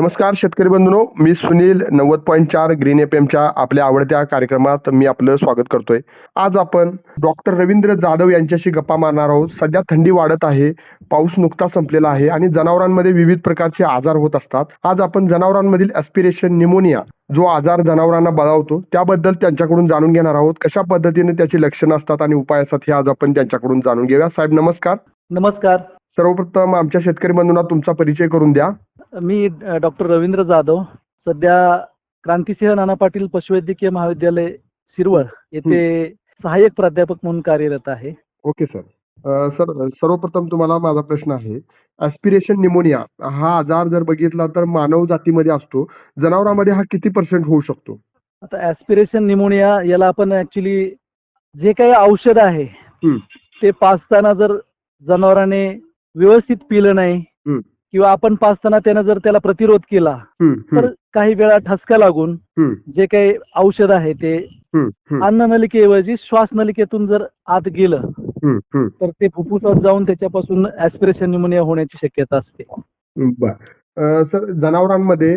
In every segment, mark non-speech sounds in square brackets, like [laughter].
नमस्कार शेतकरी बंधूंनो मी सुनील नव्वद पॉईंट चार ग्रीन एफ एमच्या आपल्या आवडत्या कार्यक्रमात मी आपलं स्वागत करतोय. आज आपण डॉक्टर रवींद्र जाधव यांच्याशी गप्पा मारणार आहोत. सध्या थंडी वाढत आहे पाऊस नुकता संपलेला आहे आणि जनावरांमध्ये विविध प्रकारचे आजार होत असतात. आज आपण जनावरांमधील ॲस्पिरेशन निमोनिया जो आजार जनावरांना बळावतो त्याबद्दल त्यांच्याकडून जाणून घेणार आहोत. कशा पद्धतीने त्याची लक्षणं असतात आणि उपाय असतात हे आज आपण त्यांच्याकडून जाणून घेऊया. साहेब नमस्कार. नमस्कार. सर्वप्रथम आमच्या शेतकरी बंधूंना तुमचा परिचय करून द्या. मी डॉक्टर रवींद्र जाधव सध्या क्रांतिसिंह नाना पाटील पशुवैद्यकीय महाविद्यालय शिरवळ येथे सहाय्यक प्राध्यापक म्हणून कार्यरत आहे. Okay sir. सर सर्वप्रथम तुम्हाला माझा प्रश्न आहे. ॲस्पिरेशन निमोनिया हा आजार जर बघितला तर मानव जातीमध्ये असतो. जनावरांमध्ये हा किती पर्सेंट होऊ शकतो? आता ॲस्पिरेशन निमोनिया याला आपण ऍक्च्युली जे काही औषध आहे. ते पाचताना जर जनावराने व्यवस्थित पिलं नाही. किंवा आपण पाचताना त्यानं जर त्याला प्रतिरोध केला तर काही वेळा ठसका लागून जे काही औषध आहे ते हं, हं, अन्न नलिकेऐवजी श्वास नलिकेतून जर आत गेलं. तर ते फुफ्फुसात जाऊन त्याच्यापासून ॲस्पिरेशन निमोनिया होण्याची शक्यता असते. सर जनावरांमध्ये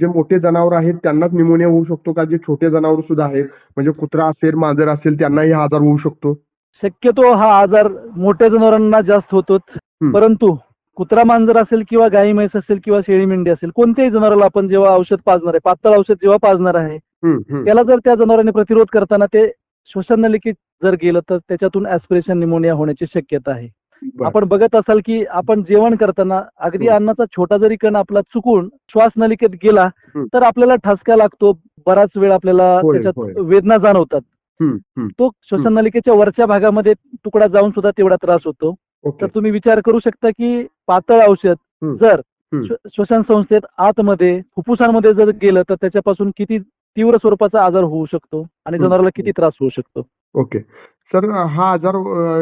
जे मोठे जनावर आहेत त्यांनाच निमोनिया होऊ शकतो का? जे छोटे जनावर सुद्धा आहेत म्हणजे कुत्रा असेल मांजर असेल त्यांनाही हा आजार होऊ शकतो? शक्यतो हा आजार मोठ्या जनावरांना जास्त होतोच. परंतु कुत्रा मांजर असेल किंवा गाई म्हैस असेल किंवा शेळी मेंढी असेल कोणत्याही जनावराला आपण जेव्हा औषध पाजणार आहे पातळ औषध जेव्हा पाजणार आहे. त्याला जर त्या जनावरांनी प्रतिरोध करताना ते श्वसन नलिकेत जर गेलं तर त्याच्यातून ॲस्पिरेशन निमोनिया होण्याची शक्यता आहे. आपण बघत असाल की आपण जेवण करताना अगदी. अन्नाचा छोटा जरी कण आपला चुकून श्वास नलिकेत गेला. तर आपल्याला ठसका लागतो बराच वेळ आपल्याला त्याच्यात. वेदना जाणवतात. तो श्वसन नलिकेच्या वरच्या भागामध्ये तुकडा जाऊन सुद्धा तेवढा त्रास होतो तर तुम्ही विचार करू शकता की पातळ औषध. जर. श्व- श्वसन संस्थेत आतमध्ये फुफ्फुसांमध्ये जर गेलं तर त्याच्यापासून किती तीव्र स्वरूपाचा आजार होऊ शकतो आणि. जनावराला किती त्रास होऊ शकतो ओके सर हा आजार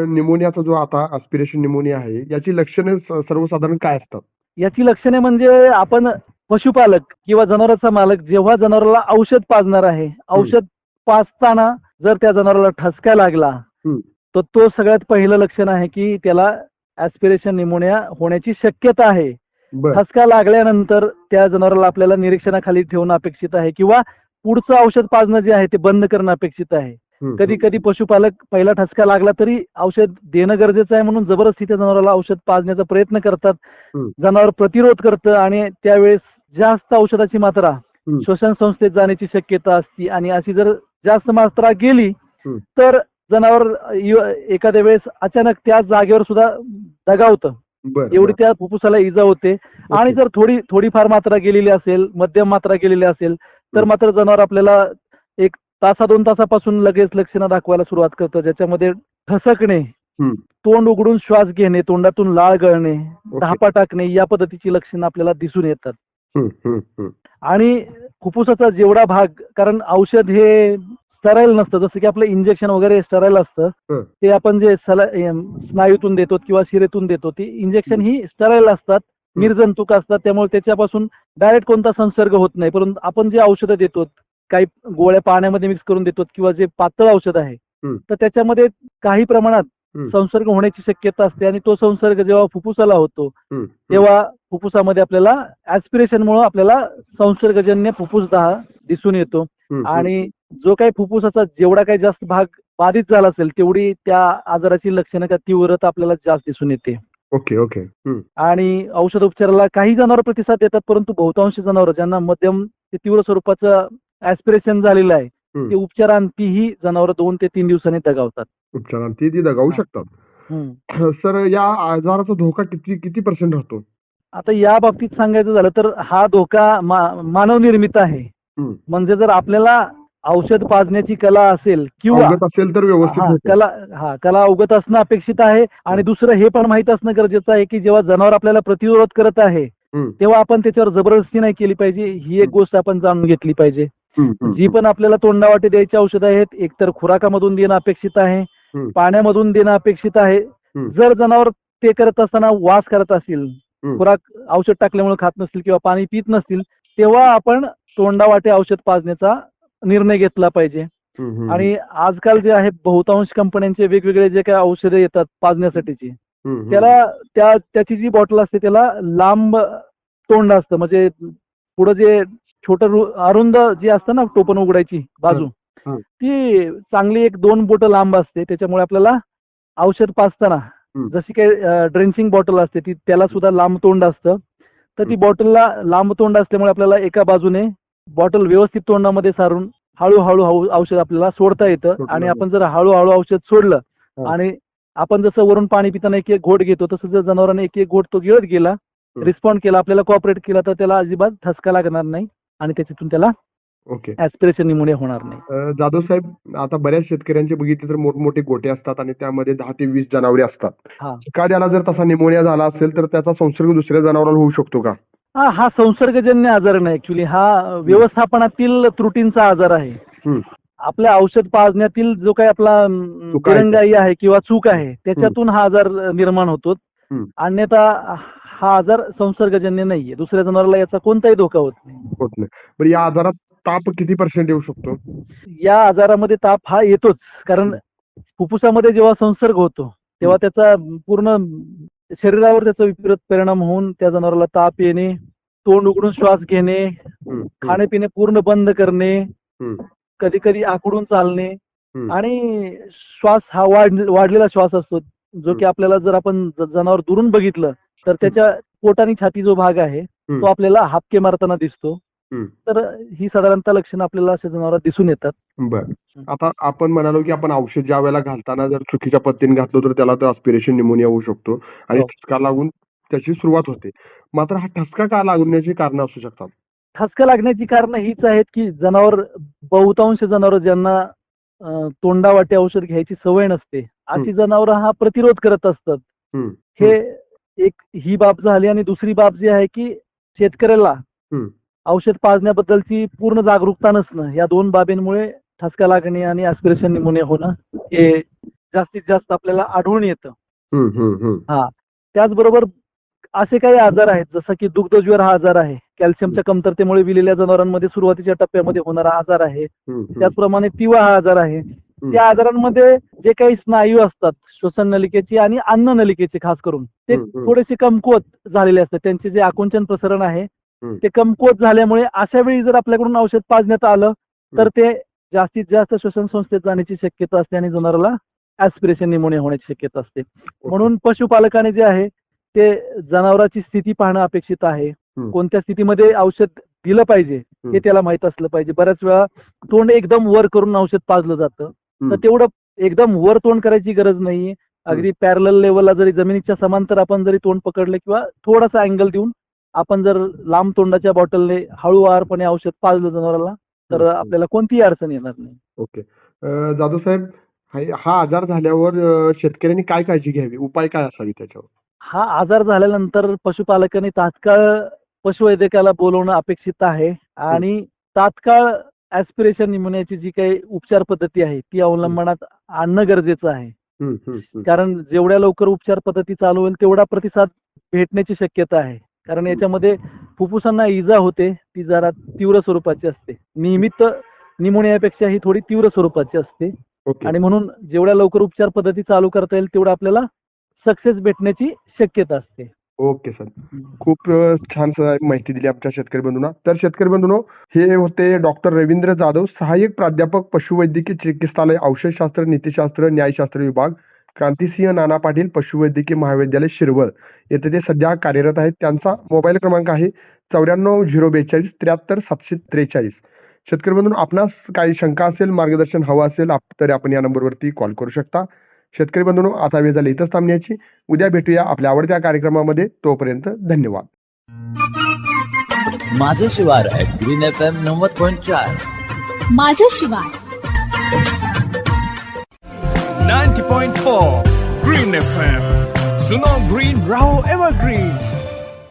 निमोनियाचा जो आता ॲस्पिरेशन निमोनिया आहे याची लक्षणे सर्वसाधारण काय असतात याची लक्षणे म्हणजे आपण पशुपालक किंवा जनावरांचा मालक जेव्हा जनावराला औषध पाजणार आहे औषध पाजताना जर त्या जनावराला ठसका लागला. तर तो सगळ्यात पहिलं लक्षण आहे की त्याला ॲस्पिरेशन निमोनिया होण्याची शक्यता आहे ठसका लागल्यानंतर त्या जनावराला आपल्याला निरीक्षणाखाली ठेवणं अपेक्षित आहे किंवा पुढचं औषध पाजणं जे आहे ते बंद करणं अपेक्षित आहे कधी कधी पशुपालक पहिला ठसका लागला तरी औषध देणं गरजेचं आहे म्हणून जबरदस्ती त्या जनावराला औषध पाजण्याचा प्रयत्न करतात. जनावर प्रतिरोध करतं आणि त्यावेळेस जास्त औषधाची मात्रा. श्वसन संस्थेत जाण्याची शक्यता असते आणि अशी जर जास्त मात्रा गेली. तर जनावर एखाद्या वेळेस अचानक त्या जागेवर सुद्धा दगावतं एवढी त्या फुफ्फुसाला इजा होते आणि. जर थोडी थोडीफार मात्रा गेलेली असेल मध्यम मात्रा गेलेली असेल तर. मात्र जनावर आपल्याला एक तासा दोन तासापासून लगेच लक्षणं दाखवायला सुरुवात करतं ज्याच्यामध्ये ठसकणे. तोंड उघडून श्वास घेणे तोंडातून लाळ गळणे धापा टाकणे या पद्धतीची लक्षणं आपल्याला दिसून येतात. आणि फुफ्फुसाचा जेवढा भाग कारण औषध हे स्टराईल नसतं जसं की आपलं इंजेक्शन वगैरे स्टराईल असतं. ते आपण जे स्नायूतून देतो किंवा शिरेतून देतो ती इंजेक्शन ही स्टराईल असतात निर्जंतुक असतात त्यामुळे त्याच्यापासून डायरेक्ट कोणता संसर्ग होत नाही परंतु आपण जे औषधं देतो काही गोळ्या पाण्यामध्ये मिक्स करून देतो किंवा जे पातळ औषध आहे. तर त्याच्यामध्ये काही प्रमाणात. संसर्ग होण्याची शक्यता असते आणि तो संसर्ग जेव्हा फुफ्फुसाला होतो. तेव्हा फुफ्फुसामध्ये आपल्याला ऍस्पिरेशन मुळे आपल्याला संसर्गजन्य फुफ्फुसदाह दिसून येतो. आणि जो काही फुफ्फुसाचा जेवढा काही जास्त भाग बाधित झाला असेल तेवढी त्या आजाराची लक्षणं का तीव्रता आपल्याला जास्त दिसून येते ओके ओके. आणि औषध उपचाराला काही जनावर प्रतिसाद देतात परंतु बहुतांश जनावर ज्यांना मध्यम ते तीव्र स्वरूपाचं ऍस्पिरेशन झालेलं आहे. ते उपचारांती ही जनावर दोन ते तीन दिवसांनी दगावतात उपचारांती ती दगावू. शकतात. [clears throat] सर या आजाराचा धोका किती किती पर्सेंट राहतो आता या बाबतीत सांगायचं झालं तर हा धोका मानवनिर्मित आहे. म्हणजे जर आपल्याला औषध पाजण्याची कला असेल किंवा असेल तर व्यवस्थित. कला हा कला अवगत असणं अपेक्षित आहे आणि दुसरं हे पण माहीत असणं गरजेचं आहे की जेव्हा जनावर आपल्याला प्रतिरोध करत आहे. तेव्हा आपण त्याच्यावर जबरदस्ती नाही केली पाहिजे ही एक गोष्ट आपण जाणून घेतली पाहिजे. जी पण आपल्याला तोंडावाटे द्यायची औषधं आहेत एकतर खुराकामधून देणं अपेक्षित आहे. पाण्यामधून देणं अपेक्षित आहे. जर जनावर ते करत असताना वास करत असतील. खुराक औषध टाकल्यामुळे खात नसतील किंवा पाणी पित नसतील तेव्हा आपण तोंडावाटे औषध पाजण्याचा निर्णय घेतला पाहिजे. आणि आजकाल जे आहे बहुतांश कंपन्यांचे वेगवेगळे जे काही औषधं येतात पाजण्यासाठीची. त्याला त्या त्याची जी बॉटल असते त्याला लांब तोंड असतं म्हणजे पुढं जे छोटं अरुंद जी असतं ना टोपण उघडायची बाजू. ती चांगली एक दोन बोट लांब असते त्याच्यामुळे आपल्याला औषध पाजताना. जशी काही ड्रेंचिंग बॉटल असते ती त्याला सुद्धा लांब तोंड असतं तर ती. बॉटलला लांब तोंड असल्यामुळे आपल्याला एका बाजूने बॉटल व्यवस्थित तोंडामध्ये सारून हळूहळू हळू औषध आपल्याला सोडता येतं आणि. आपण जर हळूहळू औषध सोडलं हं. आणि आपण जसं वरून पाणी पिताना एक एक घोट घेतो तसं जर जनावरांनी एक एक घोट तो गिळत गेला. रिस्पॉन्ड केला आपल्याला कॉपरेट केला तर त्याला अजिबात ठसका लागणार नाही आणि त्याच्यातून त्याला ओके ऍस्पिरेशन निमोनिया होणार नाही जाधव साहेब आता बऱ्याच शेतकऱ्यांचे बघितले तर मोठमोठे गोटे असतात आणि त्यामध्ये दहा ते वीस जनावरे असतात. एखाद्याला जर तसा निमोनिया झाला असेल तर त्याचा संसर्ग दुसऱ्या जनावराला होऊ शकतो का हा हा संसर्गजन्य आजार नाही ऍक्च्युली हा व्यवस्थापनातील त्रुटींचा आजार आहे. आपल्या औषध पाजण्यातील जो काही आपला चूक आहे. दिरंगाई आहे किंवा चूक आहे त्याच्यातून हा आजार निर्माण होतो. हं. अन्यथा हा आजार संसर्गजन्य नाहीये. दुसऱ्या जनावराला याचा कोणताही धोका होत नाही. होत नाही. या आजारात ताप किती पर्सेंट येऊ शकतो? या आजारामध्ये ताप हा येतोच. कारण फुफ्फुसामध्ये जेव्हा संसर्ग होतो तेव्हा त्याचा पूर्ण शरीरावर त्याचा विपरीत परिणाम होऊन त्या जनावराला ताप येणे तोंड उघडून श्वास घेणे खाणे पूर्ण बंद करणे कधी कधी आकडून चालणे. आणि श्वास हा वाढ वाढलेला श्वास असतो जो की आपल्याला जर आपण जनावर दुरून बघितलं तर त्याच्या पोट आणि छाती जो भाग आहे तो. आपल्याला हापके मारताना दिसतो. तर ही साधारणतः लक्षणं आपल्याला अशा जनावरात दिसून येतात. बरं. आता आपण म्हणालो की आपण औषध ज्या वेळेला घालताना जर चुकीच्या पद्धतीने घातलं तर त्याला तर अस्पिरेशन निमोनिया होऊ शकतो आणि हो. ठसका लागून त्याची सुरुवात होते. मात्र हा ठसका का लागण्याची कारण असू शकतात? ठसका लागण्याची कारण हीच आहेत की जनावर बहुतांश जनावर ज्यांना अं, तोंडावाटे औषध घ्यायची सवय नसते अशी जनावर हा प्रतिरोध करत असतात. हम्म, हे एक ही बाब झाली आणि दुसरी बाब जी आहे की शेतकऱ्याला हम्म. औषध पाजण्याबद्दलची पूर्ण जागरूकता नसणं या दोन बाबींमुळे ठसका लागणे आणि ऍस्पिरेशन निमोनिया होणं हे जास्तीत जास्त आपल्याला आढळून येतं हम्म. त्याचबरोबर असे काही आजार आहेत जसं की दुग्धज्वर हा आजार आहे कॅल्शियमच्या कमतरतेमुळे विलेल्या जनावरांमध्ये सुरुवातीच्या टप्प्यामध्ये होणारा आजार आहे. त्याचप्रमाणे तिवा हा आजार आहे त्या आजारांमध्ये जे काही स्नायू असतात श्वसन नलिकेची आणि अन्न नलिकेचे खास करून ते. थोडेसे कमकुवत झालेले असतात त्यांचे जे आकुंचन प्रसरण आहे. ते कमकुवत झाल्यामुळे अशा वेळी जर आपल्याकडून औषध पाजण्यात आलं तर ते जास्तीत जास्त श्वसन संस्थेत जाण्याची शक्यता असते आणि जनावराला ऍस्पिरेशन निमोनिया होण्याची शक्यता असते. म्हणून पशुपालकाने जे आहे ते जनावराची स्थिती पाहणं अपेक्षित आहे. कोणत्या स्थितीमध्ये औषध दिलं पाहिजे हे. त्याला माहीत असलं पाहिजे. बऱ्याच वेळा तोंड एकदम वर करून औषध पाजलं जातं. तर. तेवढं एकदम वर तोंड करायची गरज नाहीये. अगदी पॅरल लेवलला जरी जमिनीच्या समांतर आपण जरी तोंड पकडलं किंवा थोडासा अँगल देऊन आपण जर लांब तोंडाच्या बॉटलने हळूवारपणे औषध पाजलं जनावराला तर. आपल्याला कोणतीही अडचण येणार नाही. ओके. जाधव साहेब हा- आजार झाल्यावर शेतकऱ्यांनी काय काळजी घ्यावी? उपाय काय असावी त्याच्यावर? हा आजार झाल्यानंतर पशुपालकांनी तात्काळ पशुवैद्यकाला बोलवणं अपेक्षित आहे. आणि तात्काळ ऍस्पिरेशन निमोनियाची जी काही उपचार पद्धती आहे ती अवलंबनात आणणं गरजेचं आहे. कारण जेवढ्या लवकर उपचार पद्धती चालू होईल तेवढा प्रतिसाद भेटण्याची शक्यता आहे. कारण याच्यामध्ये फुफ्फुसांना इजा होते ती जरा तीव्र स्वरूपाची असते. नियमित निमोनियापेक्षा ही थोडी तीव्र स्वरूपाची असते. ओके. आणि म्हणून जेवढ्या लवकर उपचार पद्धती चालू करता येईल तेवढं आपल्याला सक्सेस भेटण्याची शक्यता असते. Okay sir. खूप छान माहिती दिली आमच्या शेतकरी बंधूंना. तर शेतकरी बंधूंनो हे होते डॉक्टर रवींद्र जाधव सहाय्यक प्राध्यापक पशुवैद्यकीय चिकित्सालय औषधशास्त्र नीतिशास्त्र न्यायशास्त्र विभाग. क्रांतिसिंह नाना पाटील पशुवैद्यकीय महाविद्यालय शिरवळ. येथे ते सध्या कार्यरत आहेत. त्यांचा मोबाईल क्रमांक आहे चौऱ्याण्णव झिरो बेचाळीस त्र्याहत्तर सातशे त्रेचाळीस. शेतकरी बंधूंनो आपणास काही शंका असेल मार्गदर्शन हवं असेल आप- तर आपण या नंबरवरती कॉल करू शकता. शेतकरी बंधूंनो आता वेळ झाली इथंच थांबण्याची. उद्या भेटूया आपल्या आवडत्या कार्यक्रमामध्ये. तोपर्यंत धन्यवाद. माझं शिवार ग्रीन एफ एम नव्वद पॉईंट चार. माझं शिवार 90.4 Green FM. Suno Green Rao Evergreen.